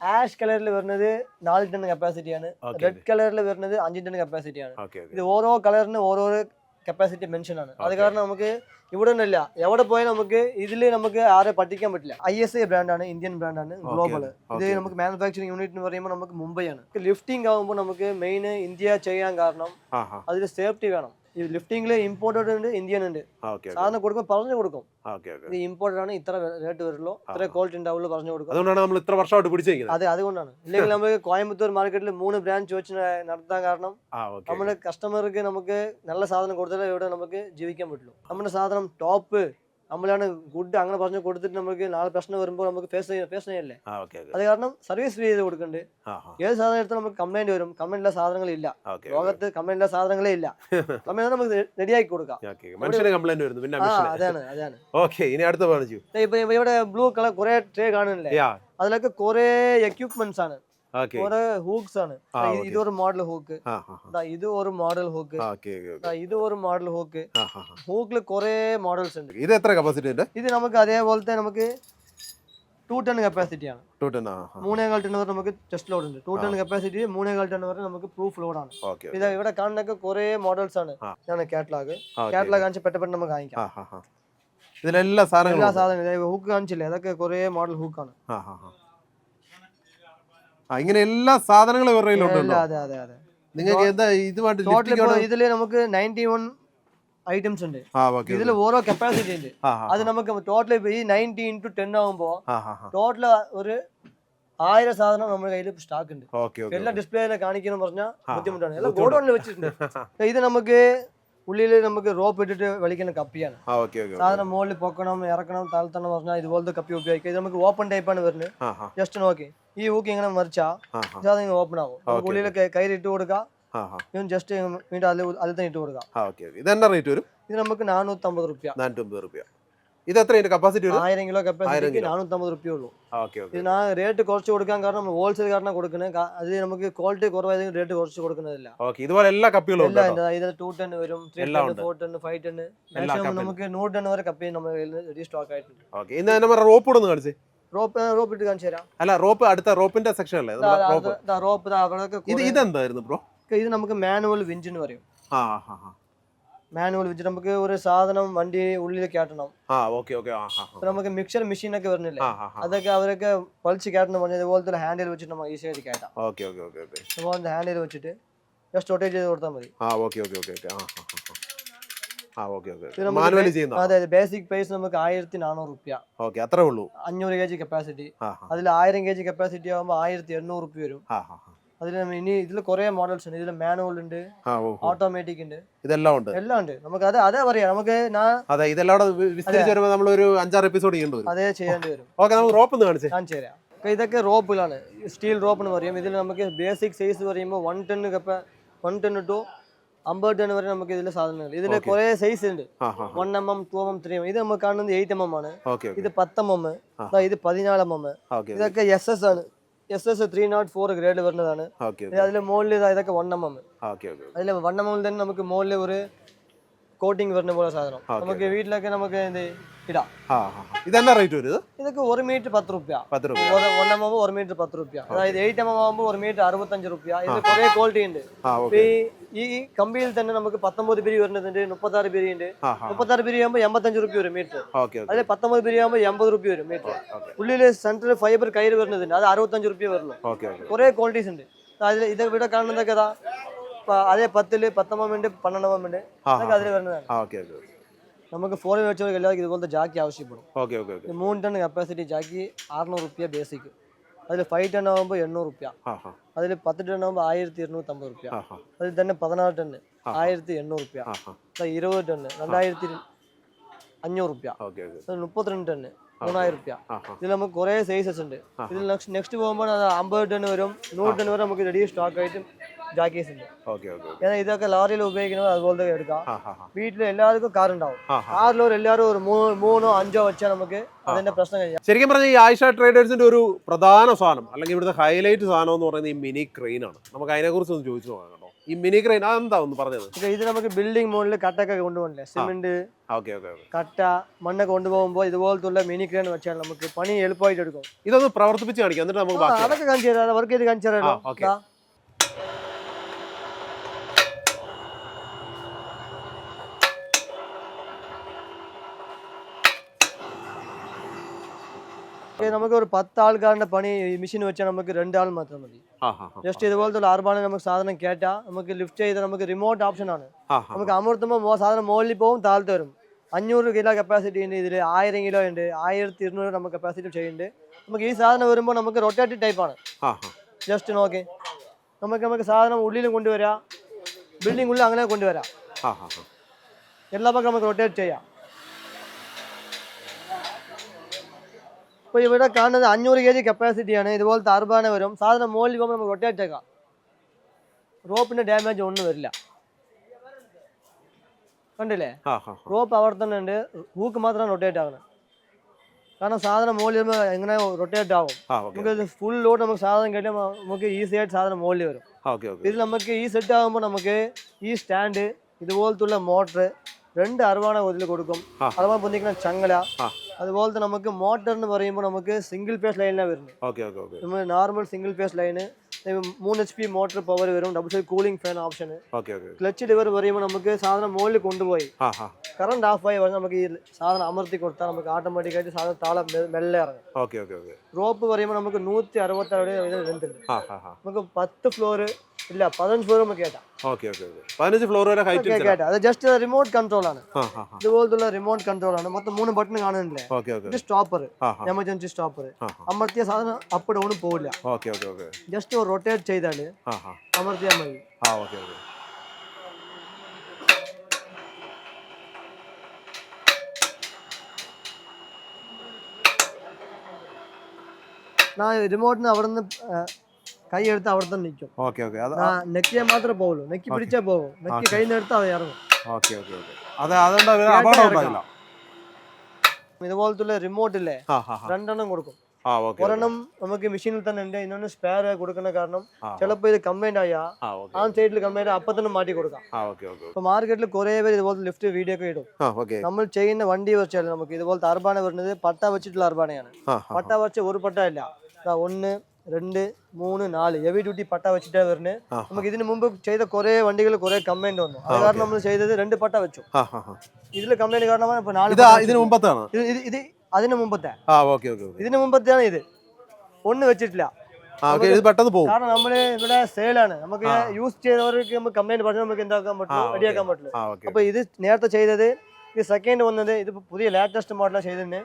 Speaker 2: ആഷ് കളറിൽ വരുന്നത് നാല് ടെൻ കപ്പാസിറ്റിയാണ്
Speaker 1: ഓക്കെ
Speaker 2: റെഡ് കളറിൽ വരുന്നത് അഞ്ച് ടെൻ കപ്പാസിറ്റിയാണ്
Speaker 1: ഓക്കെ ഓക്കെ
Speaker 2: ഇത് ഓരോ കളറിന് ഓരോരോ കപ്പാസിറ്റി മെൻഷൻ ആണ്. അത്. കാരണം നമുക്ക് ഇവിടെ ഒന്നുമില്ല. എവിടെ പോയാൽ നമുക്ക് ഇതിൽ നമുക്ക് ആരെ പഠിക്കാൻ പറ്റില്ല. ഐ എസ് ഐ ബ്രാൻഡാണ് ഇന്ത്യൻ ബ്രാൻഡാണ് ഗ്ലോബൽ ഇത്. നമുക്ക് മാനുഫാക്ചറിംഗ് യൂണിറ്റ് എന്ന് പറയുമ്പോൾ നമുക്ക് മുംബൈയാണ് ലിഫ്റ്റിംഗ് ആകുമ്പോൾ നമുക്ക് മെയിൻ ഇന്ത്യ ചെയ്യാൻ കാരണം അതിൽ സേഫ്റ്റി വേണം. ലിഫ്റ്റിംഗിൽ ഇമ്പോർട്ടഡ് ഉണ്ട് ഇന്ത്യൻ ഉണ്ട്. സാധനം കൊടുക്കുമ്പോൾ പറഞ്ഞു കൊടുക്കും. ഇത് ഇമ്പോർട്ടഡ് ആണ് ഇത്ര റേറ്റ് വരുള്ളൂ ഇത്ര. ക്വാളിറ്റി ഉണ്ടാവുള്ളൂ പറഞ്ഞു കൊടുക്കും.
Speaker 1: അതുകൊണ്ടാണ് നമ്മൾ ഇത്ര വർഷമായിട്ട് പിടിച്ചിരിക്കുന്നത്.
Speaker 2: അതെ അതുകൊണ്ടാണ്. ഇല്ലെങ്കിൽ നമുക്ക് കോയമ്പത്തൂർ മാർക്കറ്റിൽ മൂന്ന് ബ്രാഞ്ച് വെച്ച് നടത്താൻ കാരണം നമ്മുടെ കസ്റ്റമർക്ക് നമുക്ക് നല്ല സാധനം കൊടുത്താലേ ഇവിടെ നമുക്ക് ജീവിക്കാൻ പറ്റുള്ളൂ. നമ്മുടെ സാധനം ടോപ്പ് നമ്മളാണ് ഗുഡ് അങ്ങനെ പറഞ്ഞു കൊടുത്തിട്ട് നമുക്ക് നാളെ പ്രശ്നം വരുമ്പോൾ നമുക്ക് ഫേസ് ഫേസ് ചെയ്യല്ലേ? അത് കാരണം സർവീസ് ഫ്രീ ചെയ്ത് കൊടുക്കുന്നുണ്ട് ഏത് സാധനം എടുത്താൽ നമുക്ക് കംപ്ലൈന്റ് വരും. കംപ്ലൈന്റ് ഇല്ല. സാധനങ്ങളില്ല
Speaker 1: ഓക്കെ
Speaker 2: ലോകത്ത് കംപ്ലൈന്റ് ഇല്ല സാധനങ്ങളേ ഇല്ല. കംപ്ലൈന്റ് നമുക്ക് റെഡിയാക്കി കൊടുക്കാം.
Speaker 1: മനുഷ്യന് കംപ്ലൈന്റ് വരുന്നു. പിന്നെ
Speaker 2: അതാണ് അതാണ്.
Speaker 1: ഓക്കെ ഇനി അടുത്ത
Speaker 2: ഇപ്പൊ ഇവിടെ ബ്ലൂ കളർ കുറെ ട്രേ കാണുന്നില്ലേ? അതിലൊക്കെ കുറെ എക്യുപ്മെന്റ്സ് ആണ്. ദാ
Speaker 1: okay.
Speaker 2: ഇത് ഒരു മോഡൽ ഹൂക്ക്.
Speaker 1: ആ ഹാ ഹാ
Speaker 2: ഇത് ഒരു മോഡൽ ഹൂക്ക്. ഹൂക്കിൽ കുറെ മോഡൽസ് ഉണ്ട്.
Speaker 1: ഇത് എത്ര കപ്പാസിറ്റി ഉണ്ട്?
Speaker 2: ഇത് നമുക്ക് അതേപോലത്തെ നമുക്ക് ടു ടൺ കപ്പാസിറ്റി ആണ്.
Speaker 1: ടു ആ
Speaker 2: മൂന്നേകാൽ ടൺ വരെ നമുക്ക് ടെസ്റ്റ് ലോഡ് ഉണ്ട്. ടു ടൺ കപ്പാസിറ്റി മൂന്നേകാൽ ടൺ വരെ നമുക്ക് പ്രൂഫ് ലോഡ് ആണ്. ഇത് ഇവിടെ കാണുന്നൊക്കെ കുറെ മോഡൽസ് ആണ്. ഞാൻ കാറ്റലാഗ് കാറ്റലാഗ് കാണിച്ച് പെട്ടെന്ന് നമുക്ക് കാണിക്കാം.
Speaker 1: ഇതിലെല്ലാ സാധനങ്ങളും
Speaker 2: എല്ലാ. സാധനങ്ങളും. ഹൂക്ക് കാണിച്ചില്ലേ? അതൊക്കെ കുറെ മോഡൽ ഹൂക്കാണ്.
Speaker 1: ഇങ്ങനെ എല്ലാ സാധനങ്ങളും ഇവരുടെ കയ്യിലുണ്ടല്ലോ.
Speaker 2: അതെ അതെ അതെ.
Speaker 1: നിങ്ങൾക്ക് എന്താ ഇതുമായിട്ട്?
Speaker 2: ഇതിൽ നമുക്ക് നയന്റി വൺ ഐറ്റംസ് ഉണ്ട് ഇതിൽ ഓരോ കപ്പാസിറ്റി ഉണ്ട്. അത് നമുക്ക് ടോട്ടൽ ഈ നയന്റി ഇന്റു ടെൻ ആകുമ്പോൾ
Speaker 1: ആ ഹാ ഹാ
Speaker 2: ടോട്ടൽ ഒരു ആയിരം സാധനം നമ്മുടെ കയ്യിൽ സ്റ്റോക്ക് ഉണ്ട്. എല്ലാം ഡിസ്പ്ലേയിലെ കാണിക്കണം പറഞ്ഞാൽ ബുദ്ധിമുട്ടാണ്. എല്ലാം ഗോഡൌണിൽ വെച്ചിട്ടുണ്ട്. *laughs* ഇത് നമുക്ക് ഉള്ളിൽ നമുക്ക് റോപ്പ് ഇട്ടിട്ട് വലിക്കുന്ന കപ്പിയാണ്. സാധനം മുകളിൽ പൊക്കണം ഇറക്കണം താഴ്ത്തണം പറഞ്ഞാൽ ഇതുപോലത്തെ കപ്പി ഉപയോഗിക്കുക. ഇത് നമുക്ക് ഓപ്പൺ ടൈപ്പാണ് വരുന്നത്. ജസ്റ്റ് നോക്കി. ഈ ഊക്ക് ഇങ്ങനെ മറിച്ചാ
Speaker 1: ആ ഹാ.
Speaker 2: സാധനം ഓപ്പൺ ആവും. ഉള്ളിലൊക്കെ കയ്യിലിട്ട് കൊടുക്കുക ജസ്റ്റ് വീണ്ടും അതിൽ അതിൽ തന്നെ ഇട്ട്
Speaker 1: കൊടുക്കാം. റേറ്റ് വരും?
Speaker 2: ഇത് നമുക്ക് നാനൂറ്റമ്പത് റുപ്യ.
Speaker 1: നാനൂറ്റമ്പത് റുപ്യ. ഇത് എത്ര ഇതിന്റെ കപ്പാസിറ്റി വരും
Speaker 2: ആയിരം കിലോ
Speaker 1: കപ്പാസിറ്റി.
Speaker 2: നാനൂറ്റമ്പത് റുപ്യ ഉള്ളൂ.
Speaker 1: ആ
Speaker 2: ഇത് ഞാൻ റേറ്റ് കുറച്ച് കൊടുക്കാൻ കാരണം ഹോൾസെയിൽ കാരണം കൊടുക്കുന്നത് കാ- അത് നമുക്ക് ക്വാളിറ്റി കുറവായതെങ്കിൽ റേറ്റ് കുറച്ച് കൊടുക്കുന്നതല്ല.
Speaker 1: ഓക്കെ ഇതുപോലെ എല്ലാ കപ്പികളും
Speaker 2: ഇത് ഇതിൽ ടു ടെൻ വരും three ten. Four ten five ten maximum നമുക്ക് നൂറ് ടെൻ വരെ കപ്പി നമ്മൾ സ്റ്റോക്ക് ആയിട്ടുണ്ട്.
Speaker 1: ഇന്ന് തന്നെ റോപ്പ് ഇടുന്നു കാണിച്ചേ.
Speaker 2: റോപ്പ് റോപ്പ് ഇട്ട് കാണിച്ചു തരാം.
Speaker 1: അല്ല റോപ്പ് അടുത്ത റോപ്പിന്റെ സെക്ഷൻ അല്ലേ? റോപ്പ് ഇത് ഇതെന്തായിരുന്നു ബ്രോ
Speaker 2: ഇത് നമുക്ക് മാനുവൽ വിഞ്ചിന് പറയും.
Speaker 1: ആ ആ ആ.
Speaker 2: മാനുവൽ വെച്ച് നമുക്ക് ഒരു സാധനം വണ്ടി ഉള്ളിൽ കയറ്റണം
Speaker 1: ആ ഓക്കെ ഓക്കെ ആ ആ
Speaker 2: ഇപ്പൊ നമുക്ക് മിക്സർ മെഷീൻ ഒക്കെ വരുന്നില്ലേ? അതൊക്കെ അവരൊക്കെ വലിച്ച് കയറ്റണം പറഞ്ഞാൽ ഇതുപോലത്തെ ഹാൻഡിൽ വെച്ചിട്ട് നമുക്ക് ഈസി ആയിട്ട് കയറ്റാം
Speaker 1: ഓക്കെ ഓക്കെ ഓക്കെ ഓക്കെ.
Speaker 2: ഇതുപോലത്തെ ഹാൻഡിൽ വെച്ചിട്ട് ജസ്റ്റ് റൊട്ടേറ്റ് ചെയ്ത് കൊടുത്താൽ മതി.
Speaker 1: ആ ഓക്കെ ഓക്കെ ഓക്കെ ഓക്കെ ആ ഓക്കെ ഓക്കെ മാനുവലി ചെയ്യുന്ന
Speaker 2: അതെ ബേസിക് പ്രൈസ് നമുക്ക് ആയിരത്തി നാനൂറ് റുപ്യ.
Speaker 1: ഓക്കെ അത്രേ ഉള്ളൂ.
Speaker 2: അഞ്ഞൂറ് കെ ജി കപ്പാസിറ്റി അതിൽ ആയിരം കെ ജി കപ്പാസിറ്റി ആകുമ്പോൾ ആയിരത്തി എണ്ണൂറ് റുപ്യ വരും. അതിൽ ഇനി ഇതിൽ കുറേ മോഡൽസ് ഉണ്ട്. ഇതിൽ മാനുവൽ ഉണ്ട്. ഓട്ടോമാറ്റിക് ഉണ്ട്.
Speaker 1: ഇതെല്ലാം ഉണ്ട്.
Speaker 2: എല്ലാം ഉണ്ട്. നമുക്ക് അത് അതേ പറയാം നമുക്ക് ഞാൻ
Speaker 1: അതെ ഇതെല്ലാം വിസ്തരിച്ച് വരുമ്പോൾ നമ്മൾ ഒരു അഞ്ചാറ് എപ്പിസോഡ് ചെയ്യേണ്ടി വരും.
Speaker 2: അതേ ചെയ്യേണ്ടി വരും.
Speaker 1: ഓക്കെ നമുക്ക് റോപ്പ് ഒന്ന് കാണിച്ചേ.
Speaker 2: കാണിച്ചു തരാം ഇതൊക്കെ റോപ്പിലാണ് സ്റ്റീൽ റോപ്പ് എന്ന് പറയും. ഇതിൽ നമുക്ക് ബേസിക് സൈസ് പറയുമ്പോൾ വൺ ടെൻ കപ്പ വൺ ടെൻ ടു അമ്പത് ടൺ വരെ നമുക്ക് ഇതിൽ സാധനങ്ങൾ. ഇതിൽ കുറെ സൈസ് ഉണ്ട്. One M M two M M three M ഇത് നമുക്ക് കാണുന്നത് എയ്റ്റ് എം എം ആണ് ഇത് പത്ത് എം എം ഇത് പതിനാല് എം എം ഇതൊക്കെ എസ് എസ് ആണ്. S S three nought four grade വരുന്നതാണ്
Speaker 1: ഓക്കെ
Speaker 2: അതിൽ മുകളിൽ ഇതൊക്കെ one M M
Speaker 1: okay okay
Speaker 2: അതിൽ വൺ എം എം തന്നെ നമുക്ക് മുകളിൽ ഒരു കോട്ടിങ് വരുന്ന പോലെ സാധനം. നമുക്ക് വീട്ടിലൊക്കെ നമുക്ക് എന്ത് ഇടാം.
Speaker 1: ഇതെന്നാ റേറ്റ് വരും ഇത്?
Speaker 2: ഇതൊക്കെ ഒരു മീറ്റർ പത്ത് റുപ്യ.
Speaker 1: പത്ത് രൂപ
Speaker 2: വൺ എം എം ഒരു മീറ്റർ പത്ത് റുപ്യ. അതായത് എയ്റ്റ് എം എം ആകുമ്പോൾ ഒരു മീറ്റർ അറുപത്തഞ്ച് റുപ്യ. ഇത് കുറെ ക്വാളിറ്റി ഉണ്ട്. ഈ കമ്പിയിൽ തന്നെ നമുക്ക് പത്തൊമ്പത് പിരി വരുന്നുണ്ട് മുപ്പത്താറ് പിരി ഉണ്ട്. മുപ്പത്താറ് പിരി ആകുമ്പോൾ എൺപത്തഞ്ച് റുപ്യ വരും മീറ്റർ അതിൽ പത്തൊമ്പത് പിരി ആകുമ്പോൾ എൺപത് റുപ്യ വരും മീറ്റർ ഉള്ളിൽ സെൻട്രൽ ഫൈബർ കയറി വരുന്നതുണ്ട് അത് അറുപത്തഞ്ച് റുപ്യ വരുന്നു
Speaker 1: ഓക്കെ
Speaker 2: ക്വാളിറ്റീസ് ഉണ്ട്. അതിൽ ഇത് ഇവിടെ കാണുന്നതൊക്കെ അതേ പത്തിൽ പത്തൊമ്പത് മിനിറ്റ് പന്ത്രണ്ടാം
Speaker 1: മിനിറ്റ് ഓക്കെ ഓക്കെ
Speaker 2: നമുക്ക് ഫോർ വീലർ വെച്ചവർക്ക് എല്ലാവർക്കും ഇതുപോലത്തെ ജാക്കി ആവശ്യപ്പെടും.
Speaker 1: Okay okay okay.
Speaker 2: ഇത് മൂന്ന് ടൺ കപ്പാസിറ്റി ജാക്കി അറുന്നൂറ് റുപ്യ ബേസിക് അതിൽ ഫൈവ് ടൺ ആകുമ്പോൾ എണ്ണൂറ് റുപ്യ. അതിൽ പത്ത് ടൺ ആകുമ്പോൾ ആയിരത്തി ഇരുന്നൂറ്റമ്പത് റുപ്യ.
Speaker 1: ആ ഹാ
Speaker 2: അതിൽ തന്നെ പതിനാറ് ടൺ ആയിരത്തി എണ്ണൂറ് റുപ്യ. ഇരുപത് ടൺ രണ്ടായിരത്തി അഞ്ഞൂറ് റുപ്യ. മുപ്പത്തിരണ്ട് ടണ് മൂന്നായിരം റുപ്യ. ഇതിൽ നമുക്ക് കുറേ സൈസസ് ഉണ്ട്. ഇതിൽ നെക്സ്റ്റ് നെക്സ്റ്റ് പോകുമ്പോൾ അത് അമ്പത് ടൺ വരും നൂറ് ടൺ വരെ നമുക്ക് റെഡി സ്റ്റോക്ക് ആയിട്ട് ജാക്കീസ് ഉണ്ട്
Speaker 1: ഓക്കെ
Speaker 2: ഇതൊക്കെ ലോറിയിൽ ഉപയോഗിക്കുന്നത് അതുപോലത്തെ എടുക്കാം. വീട്ടിൽ എല്ലാവർക്കും കാർ ഉണ്ടാവും. കാറിലൊരു എല്ലാവരും ഒരു മൂന്നോ അഞ്ചോ വെച്ചാൽ നമുക്ക് അതിന്റെ പ്രശ്നം കഴിയാം
Speaker 1: ശരിക്കും പറഞ്ഞാൽ ഈ ആയിഷ ട്രേഡേഴ്സിന്റെ ഒരു പ്രധാന സാധനം അല്ലെങ്കിൽ ഇവിടുത്തെ ഹൈലൈറ്റ് സാധനം എന്ന് പറയുന്നത് ഈ മിനി ക്രെയിൻ ആണ്. നമുക്ക് അതിനെക്കുറിച്ച് ഒന്ന് ചോദിച്ചു നോക്കാം കേട്ടോ. ഈ മിനി ക്രെയിൻ അതെന്താ ഒന്ന് പറഞ്ഞത്?
Speaker 2: ഇത് നമുക്ക് ബിൽഡിംഗ് മുകളിൽ കട്ടൊക്കെ കൊണ്ടുപോകണ്ടേ സിമെന്റ് കട്ട മണ്ണൊക്കെ കൊണ്ടുപോകുമ്പോൾ ഇതുപോലത്തുള്ള മിനി ക്രെയിൻ വെച്ചാൽ നമുക്ക് പണി എളുപ്പമായിട്ട് എടുക്കും.
Speaker 1: ഇതൊന്ന് പ്രവർത്തിപ്പിച്ച് കാണിക്കാം എന്നിട്ട് നമുക്ക്
Speaker 2: അതൊക്കെ കാണിച്ചു തരാം. വർക്ക് ചെയ്ത് കാണിച്ചു തരാമല്ലോ
Speaker 1: ആ, okay.
Speaker 2: ദാ. ഇത് നമുക്ക് ഒരു പത്ത് ആൾക്കാരുടെ പണി മെഷീൻ വെച്ചാൽ നമുക്ക് രണ്ടാൾ മാത്രം മതി. ജസ്റ്റ് ഇതുപോലത്തെ ആർബാണ് നമുക്ക് സാധനം കേട്ടാ നമുക്ക് ലിഫ്റ്റ് ചെയ്ത് നമുക്ക് റിമോട്ട് ഓപ്ഷൻ ആണ്. നമുക്ക് അമർത്തുമ്പോൾ സാധനം മുകളിൽ പോകും താഴത്ത് വരും. അഞ്ഞൂറ് കിലോ കപ്പാസിറ്റി ഉണ്ട് ഇതിൽ ആയിരം കിലോ ഉണ്ട് ആയിരത്തി ഇരുന്നൂറ് നമുക്ക് കപ്പാസിറ്റി ചെയ്യുന്നുണ്ട്. നമുക്ക് ഈ സാധനം വരുമ്പോൾ നമുക്ക് റൊട്ടേറ്റഡ് ടൈപ്പാണ് ജസ്റ്റ് നോക്കി. നമുക്ക് നമുക്ക് സാധനം ഉള്ളിലും കൊണ്ടുവരാം ബിൽഡിംഗ് ഉള്ളിൽ അങ്ങനെ കൊണ്ടുവരാം. എല്ലാ പക്കം നമുക്ക് റൊട്ടേറ്റ് ചെയ്യാം. ഇപ്പോൾ ഇവിടെ കാണുന്നത് അഞ്ഞൂറ് കെ ജി കപ്പാസിറ്റിയാണ് ഇതുപോലത്തെ അർബാന വരും. സാധനം മുകളിൽ പോകുമ്പോൾ നമുക്ക് റൊട്ടേറ്റ് ആക്കാം. റോപ്പിന്റെ ഡാമേജ് ഒന്നും വരില്ല. കണ്ടില്ലേ? റോപ്പ് അവിടെ തന്നെ ഉണ്ട് ഹൂക്ക് മാത്രമാണ് റൊട്ടേറ്റ് ആകുന്നത് കാരണം സാധനം മുകളിൽ വരുമ്പോൾ എങ്ങനെ റൊട്ടേറ്റ്
Speaker 1: ആകും
Speaker 2: നമുക്ക് ഫുൾ ലോഡ് നമുക്ക് സാധനം കേട്ടാൽ നമുക്ക് ഈസി ആയിട്ട് സാധനം മുകളിൽ വരും. ഇതിൽ നമുക്ക് ഈ സെറ്റ് ആകുമ്പോൾ നമുക്ക് ഈ സ്റ്റാൻഡ് ഇതുപോലത്തുള്ള മോട്ടർ രണ്ട് അറുവാണ ഇതിൽ കൊടുക്കും. അറിവാണ് പൊന്നിക്കുന്ന ചങ്ങല
Speaker 1: ആ.
Speaker 2: അതുപോലത്തെ നമുക്ക് മോട്ടർ എന്ന് പറയുമ്പോൾ നമുക്ക് സിംഗിൾ ഫേസ് ലൈനിലാണ് വരുന്നത്
Speaker 1: ഓക്കെ ഓക്കെ ഓക്കെ
Speaker 2: നമ്മൾ നോർമൽ സിംഗിൾ ഫേസ് ലൈന് മൂന്ന് എച്ച് പി മോട്ടർ പവർ വരും double side cooling fan option
Speaker 1: okay okay
Speaker 2: clutch lever പറയുമ്പോൾ നമുക്ക് സാധനം മുകളിൽ കൊണ്ടുപോയി.
Speaker 1: ആ ഹാ.
Speaker 2: കറണ്ട് ഓഫ് ആയി പറഞ്ഞാൽ നമുക്ക് ഈ സാധനം അമർത്തി കൊടുത്താൽ നമുക്ക് ഓട്ടോമാറ്റിക്കായിട്ട് സാധനം താളം മെ- മെല്ലെ ഇറങ്ങും.
Speaker 1: ഓക്കെ ഓക്കെ ഓക്കെ
Speaker 2: റോപ്പ് പറയുമ്പോൾ നമുക്ക് നൂറ്റി അറുപത്താറ് ലെങ്ത് ഉണ്ട്
Speaker 1: ആ ഹാ ഹാ
Speaker 2: നമുക്ക് പത്ത് ഫ്ലോർ ഇല്ല പതിനഞ്ച് ഫ്ലോർ കേട്ടാം
Speaker 1: ഓക്കെ ഓക്കെ ഓക്കെ. പതിനഞ്ച് ഫ്ലോർ വരെ ഹൈറ്റ്
Speaker 2: കേട്ടാ അത് ജസ്റ്റ് റിമോട്ട് കൺട്രോൾ ആണ്. ഇതുപോലത്തുള്ള റിമോട്ട് കൺട്രോൾ ആണ്. മൊത്തം മൂന്ന് ബട്ടൺ കാണുന്നില്ലേ?
Speaker 1: Okay okay.
Speaker 2: ഇത് സ്റ്റോപ്പർ എമർജൻസി സ്റ്റോപ്പർ അമർത്തിയ സാധനം അപ്പ് ഡൗൺ പോവില്ല.
Speaker 1: Okay okay okay.
Speaker 2: Just rotate ചെയ്താൽ അമർത്തിയാൽ മതി.
Speaker 1: ആ ഓക്കെ ഓക്കെ.
Speaker 2: ഞാൻ റിമോട്ടിന് അവിടെ നിന്ന് കൈ എടുത്ത് അവിടെ തന്നെ നിൽക്കും
Speaker 1: ഓക്കെ ഓക്കെ
Speaker 2: നെക്കിയെ മാത്രമേ പോകുള്ളൂ നെക്കി പിടിച്ചേ പോകും നെക്കി കൈ അത് ഇറങ്ങും.
Speaker 1: Okay okay okay. അത് അതുകൊണ്ട് ഒരു അപകടം ഉണ്ടാവില്ല.
Speaker 2: ഇതുപോലത്തുള്ള റിമോട്ട് ഇല്ലേ
Speaker 1: ആ ഹാ ഹാ.
Speaker 2: രണ്ടെണ്ണം കൊടുക്കും. ഒരെണ്ണം നമുക്ക് മെഷീനിൽ തന്നെ ഉണ്ട്. ഇന്നൊന്ന് സ്പെയർ കൊടുക്കുന്ന കാരണം
Speaker 1: ചിലപ്പോ
Speaker 2: ചിലപ്പോൾ ഇത് കംപ്ലൈന്റ് ആയ
Speaker 1: ആ
Speaker 2: സൈഡിൽ കംപ്ലൈന്റ് അപ്പൊ തന്നെ മാറ്റി കൊടുക്കാം. ഇപ്പൊ മാർക്കറ്റിൽ കുറെ പേര് ഇതുപോലത്തെ ലിഫ്റ്റ് വീഡിയോ ഒക്കെ ഇടും. നമ്മൾ ചെയ്യുന്ന വണ്ടി വെച്ചാൽ നമുക്ക് ഇതുപോലത്തെ അർബാന വരുന്നത് പട്ട വെച്ചിട്ടുള്ള അർബാനയാണ്. പട്ട വെച്ച ഒരു പട്ട ഇല്ല ഒന്ന് രണ്ട് മൂന്ന് നാല്. ഹെവി ഡ്യൂട്ടി പട്ട വെച്ചിട്ടാണ് വരുന്നത്. നമുക്ക് ഇതിന് മുമ്പ് ചെയ്ത കുറെ വണ്ടികൾ കുറെ കംപ്ലൈന്റ് വന്നു. അത് കാരണം നമ്മൾ ചെയ്തത് രണ്ട് പട്ട വെച്ചു. ഇതിൽ കംപ്ലൈന്റ് കാരണമാണ് ഇപ്പൊ നാല്
Speaker 1: ഇതിന് മുമ്പത്താണ്
Speaker 2: ഇത് അതിന് മുമ്പത്തെ. ഇതിന് മുമ്പത്തെയാണ് ഇത്. ഒന്ന് വെച്ചിട്ടില്ല.
Speaker 1: പെട്ടെന്ന് പോകും
Speaker 2: കാരണം നമ്മൾ ഇവിടെ സെയിലാണ് നമുക്ക് യൂസ് ചെയ്തവർക്ക് നമുക്ക് കംപ്ലൈന്റ് പറഞ്ഞാൽ നമുക്ക് എന്താക്കാൻ പറ്റും റെഡിയാക്കാൻ പറ്റില്ല അപ്പൊ ഇത് നേരത്തെ ചെയ്തത് ഇത് സെക്കൻഡ് വന്നത് ഇത് പുതിയ ലേറ്റസ്റ്റ് മോഡലാണ് ചെയ്തത്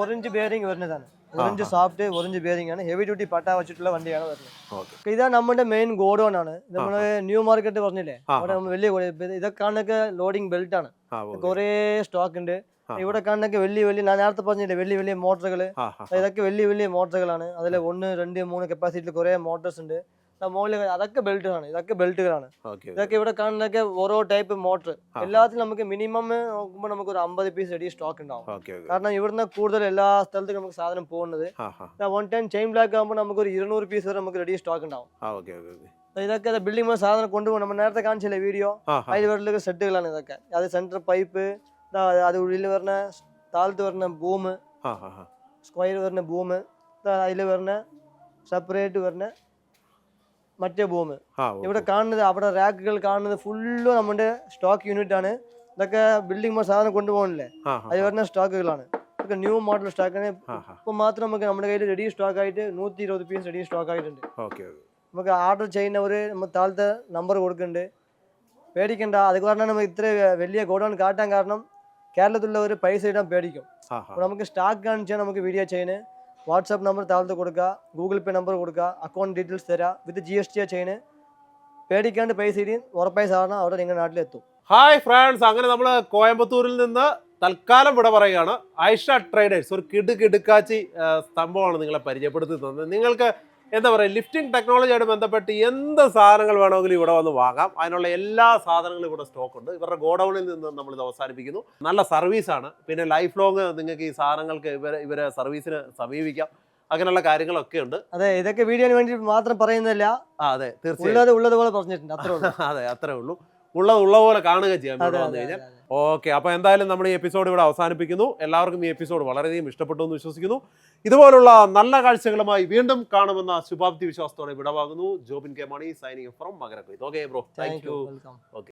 Speaker 2: ഓറഞ്ച് ബെയറിംഗ് വരുന്നതാണ്. ഓറഞ്ച് സോഫ്റ്റ് ഓറഞ്ച് ബിയറിംഗ് ആണ്. ഹെവി ഡ്യൂട്ടി പട്ട വെച്ചിട്ടുള്ള വണ്ടിയാണ് വരുന്നത്. ഇതാണ് നമ്മുടെ മെയിൻ ഗോഡൗൺ ആണ്. നമ്മൾ ന്യൂ മാർക്കറ്റ് പറഞ്ഞില്ലേ? അവിടെ വലിയ ഇതൊക്കെ കാണുന്നൊക്കെ ലോഡിംഗ് ബെൽറ്റ് ആണ്. കൊറേ സ്റ്റോക്ക് ഉണ്ട്. ഇവിടെ കാണുന്നൊക്കെ വലിയ വലിയ ഞാൻ നേരത്തെ പറഞ്ഞില്ലേ വലിയ വലിയ മോട്ടറുകൾ ഇതൊക്കെ വലിയ വലിയ മോട്ടറുകളാണ്. അതിൽ ഒന്ന് രണ്ട് മൂന്ന് കപ്പാസിറ്റിയിൽ കുറേ മോട്ടോഴ്സ് ഉണ്ട്. മുകളിൽ അതൊക്കെ ബെൽറ്റുകളാണ് ഇതൊക്കെ ബെൽറ്റുകളാണ്
Speaker 1: ഓക്കെ
Speaker 2: ഇതൊക്കെ ഇവിടെ കാണുന്നതൊക്കെ ഓരോ ടൈപ്പ് മോട്ടർ എല്ലാത്തിലും നമുക്ക് മിനിമം നോക്കുമ്പോൾ നമുക്ക് ഒരു അമ്പത് പീസ് റെഡി സ്റ്റോക്ക് ഉണ്ടാവും.
Speaker 1: ഓക്കെ ഓക്കെ
Speaker 2: കാരണം ഇവിടുന്ന് കൂടുതൽ എല്ലാ സ്ഥലത്തേക്കും നമുക്ക് സാധനം പോകുന്നത്.
Speaker 1: ആ ആ
Speaker 2: വൺ ടൈം ചെയിൻ ബ്ലാക്ക് ആകുമ്പോൾ നമുക്ക് ഒരു ഇരുന്നൂറ് പീസ് വരെ നമുക്ക് റെഡി സ്റ്റോക്ക് ഉണ്ടാവും.
Speaker 1: ആ ഓക്കെ ഓക്കെ ഓക്കെ
Speaker 2: അപ്പൊ ഇതൊക്കെ ബിൽഡിംഗ് സാധനം കൊണ്ടുപോകും. നമ്മൾ നേരത്തെ കാണിച്ചില്ലേ വീഡിയോ
Speaker 1: ആ ആ
Speaker 2: അതിൽ വരുന്ന സെറ്റുകളാണ് ഇതൊക്കെ. അത് സെന്റർ പൈപ്പ് അത് ഉള്ളിൽ വരുന്ന താഴത്ത് വരുന്ന ബൂമ്
Speaker 1: ആ ആ ആ
Speaker 2: സ്ക്വയർ വരുന്ന ബൂമ് അതിൽ വരുന്ന സെപ്പറേറ്റ് വരുന്ന മറ്റേ
Speaker 1: ബോംബ്
Speaker 2: ഇവിടെ കാണുന്നത് അവിടെ റാക്കുകൾ കാണുന്നത് ഫുള്ളും നമ്മുടെ സ്റ്റോക്ക് യൂണിറ്റ് ആണ്. ഇതൊക്കെ ബിൽഡിംഗ് സാധനം കൊണ്ടുപോകണില്ലേ അത് വരുന്ന സ്റ്റോക്കുകളാണ് ഇതൊക്കെ ന്യൂ മോഡൽ സ്റ്റോക്കാണ് ഇപ്പൊ മാത്രം നമുക്ക് നമ്മുടെ കയ്യിൽ റെഡി സ്റ്റോക്ക് ആയിട്ട് നൂറ്റി ഇരുപത് പീസ് റെഡി സ്റ്റോക്ക് ആയിട്ടുണ്ട്. നമുക്ക് ഓർഡർ ചെയ്യുന്നവർ നമ്മൾ താഴത്തെ നമ്പർ കൊടുക്കുന്നുണ്ട്. പേടിക്കണ്ട. അത് കാരണം നമ്മൾ ഇത്ര വലിയ ഗോഡൗൺ കാട്ടാൻ കാരണം കേരളത്തിലുള്ളവർ പൈസ ഇടാൻ പേടിക്കും. നമുക്ക് സ്റ്റാക്ക് കാണിച്ചാൽ നമുക്ക് വീഡിയോ ചെയ്യുന്നത്. വാട്സാപ്പ് നമ്പർ താഴത്ത് കൊടുക്കുക ഗൂഗിൾ പേ നമ്പർ കൊടുക്കുക അക്കൗണ്ട് ഡീറ്റെയിൽസ് തരാം. വിത്ത് ജി എസ് ടി ചെയ്യുന്നത് പേടിക്കാണ്ട് പൈസ ഇടിയും ഉറപ്പായി സാധാരണ അവിടെ നിങ്ങളുടെ നാട്ടിലെത്തും.
Speaker 1: ഹായ് ഫ്രണ്ട്സ് അങ്ങനെ നമ്മൾ കോയമ്പത്തൂരിൽ നിന്ന് തൽക്കാലം ഇവിടെ പറയുകയാണ്. ഐഷ ട്രേഡേഴ്സ് ഒരു കിടുക്കിടുക്കാച്ചി സ്തംഭമാണ് നിങ്ങളെ പരിചയപ്പെടുത്തി തന്നത് നിങ്ങൾക്ക് എന്താ പറയുക ലിഫ്റ്റിംഗ് ടെക്നോളജിയായിട്ട് ബന്ധപ്പെട്ട് എന്ത് സാധനങ്ങൾ വേണമെങ്കിലും ഇവിടെ വന്ന് വാങ്ങാം. അതിനുള്ള എല്ലാ സാധനങ്ങളും ഇവിടെ സ്റ്റോക്ക് ഉണ്ട്. ഇവരുടെ ഗോഡൌണിൽ നിന്ന് നമ്മൾ ഇത് അവസാനിപ്പിക്കുന്നു. നല്ല സർവീസാണ് പിന്നെ ലൈഫ് ലോങ് നിങ്ങൾക്ക് ഈ സാധനങ്ങൾക്ക് ഇവരെ ഇവരെ സർവീസിന് സമീപിക്കാം. അങ്ങനെയുള്ള കാര്യങ്ങളൊക്കെ ഉണ്ട്.
Speaker 2: അതെ ഇതൊക്കെ വീഡിയോന് വേണ്ടി മാത്രം പറയുന്നില്ല.
Speaker 1: അതെ തീർച്ചയായും.
Speaker 2: ഉള്ളത് പറഞ്ഞിട്ടുണ്ട്. അത്രേ *laughs*
Speaker 1: അതെ അത്രേ ഉള്ളൂ. ഉള്ളത് ഉള്ള പോലെ കാണുക ചെയ്യാം ഇവിടെ വന്നു കഴിഞ്ഞാൽ. ഓക്കെ അപ്പോൾ എന്തായാലും നമ്മൾ ഈ എപ്പിസോഡ് ഇവിടെ അവസാനിപ്പിക്കുന്നു. എല്ലാവർക്കും ഈ എപ്പിസോഡ് വളരെയധികം ഇഷ്ടപ്പെട്ടു എന്ന് വിശ്വസിക്കുന്നു. ഇതുപോലുള്ള നല്ല കാഴ്ചകളുമായി വീണ്ടും കാണുമെന്ന ശുഭാപ്തി വിശ്വാസത്തോടെ വിടവാകുന്നു Jobin K Mani signing from മകരക്കൊയ്ത്ത് okay bro thank you okay